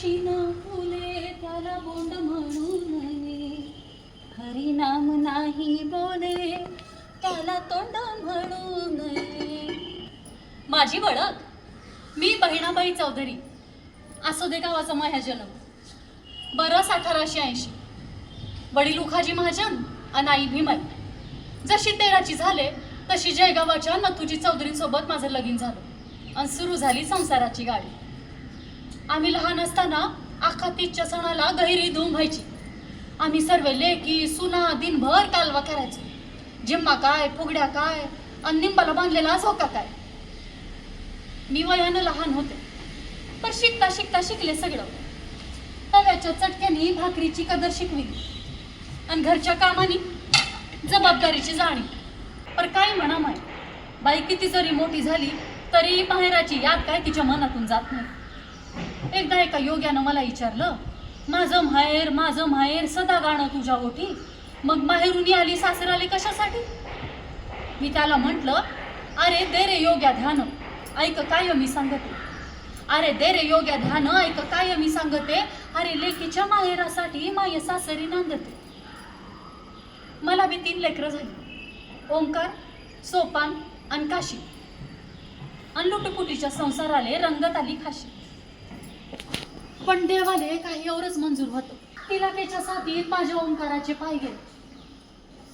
अशी ना फुले त्याला बोंड म्हणू. नये हरिनाम नाही बोले त्याला तोंड म्हणू. नये माझी ओळख मी बहिणाबाई चौधरी आसोदे गावाचा माझ्या जन्म बरस अठराशे ऐंशी. वडील उखाजी महाजन आणि आई भीमाई जशी तेराची झाले तशी जयगावाच्या नथुजी चौधरींसोबत माझं लगीन झालं. आणि सुरू झाली संसाराची गाडी. आम्ही लहान असताना अख्खा तीजच्या सणाला गहिरी धूम व्हायची. आम्ही सर्व लेकी सुना दिनभर कालवा करायचो. जिम्मा काय फुगड्या काय आणि निंबाला बांधलेला झोका काय. मी वयानं लहान होते पण शिकता शिकता शिकले सगळं. तव्याच्या चटक्यानी भाकरीची कदर शिकविली आणि घरच्या कामानी जबाबदारीची जाणीव. पर काय म्हणा माय बाई किती जरी मोठी झाली तरी बाहेराची याद काय तिच्या मनातून जात नाही. एकदा एका योग्यानं मला विचारलं माझं माहेर माझं माहेर सदा गाणं तुझ्या ओटी. मग माहेरून आली सासराले कशासाठी? मी त्याला म्हटलं अरे दे रे योग्या ध्यान ऐक काय मी सांगते. अरे दे रे योग्या ध्यान ऐक काय मी सांगते. अरे लेकीच्या माहेरासाठी माय सासरी नांदते. मला बी तीन लेकरं झाली. ओंकार सोपान आणि काशी. आणि लुटपुटीच्या संसाराले रंगत आली खाशी. पण देवाले काही एवढंच मंजूर होतं. तिला त्याच्या साथीत माझ्या ओंकाराचे पाय गेले.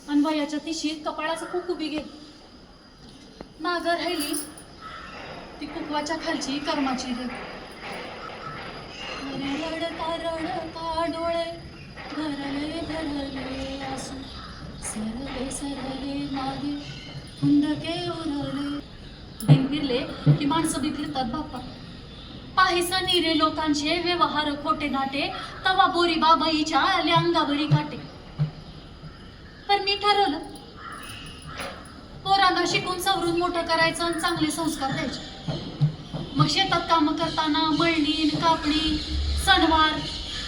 आणि वयाच्या तिशीत कपाळाचा खूप उभी गेली. माग राहिली ती कुकवाच्या खालची कर्माची रेग रडता डोळे भरले भरले असू सरले सरले मागे हुंदके उरले. दिन फिरले की माणसं बी फिरतात बाप्पा. पाहिसा निरे लोकांचे व्यवहार खोटे नाटे तवा बोरी बाबाईच्या आले अंगावरी काटे. पण मी ठरवलं पोरांना शिकून सवरून मोठं करायचं आणि चांगले संस्कार द्यायचे. मग शेतात कामं करताना मळणी कापणी सणवार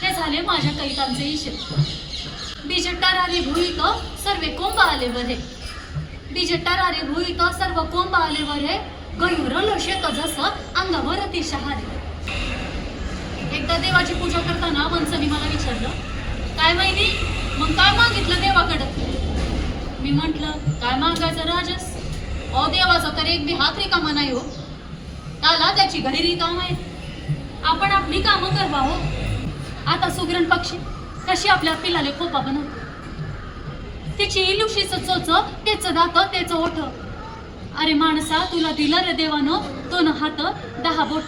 हे झाले माझ्या कैकांचे हिशेब बीज टरारे भुईत सर्वे कोंब आले बरे बीज टरारे भुईत सर्व कोंब आले बरे गैरल शेत जसं अंगावर ती शहारे एकदा देवाची पूजा करताना मनसाने मला विचारलं काय माहिती मग काय मागितलं देवाकडं? मी म्हटलं काय मागायचं राजस? अहो देवाचा तर एक बी हात रिकामा नाही हो. त्याला त्याची घरी रिकाम आहे. आपण आपली कामं करवा हो. आता सुगरण पक्षी कशी आपल्या पिलाले खोपा बनवते? तिची इलुशीच चोच तेच दात तेच ओठ. अरे माणसा तुला दिलं रे देवानं दोन हात दहा बोट.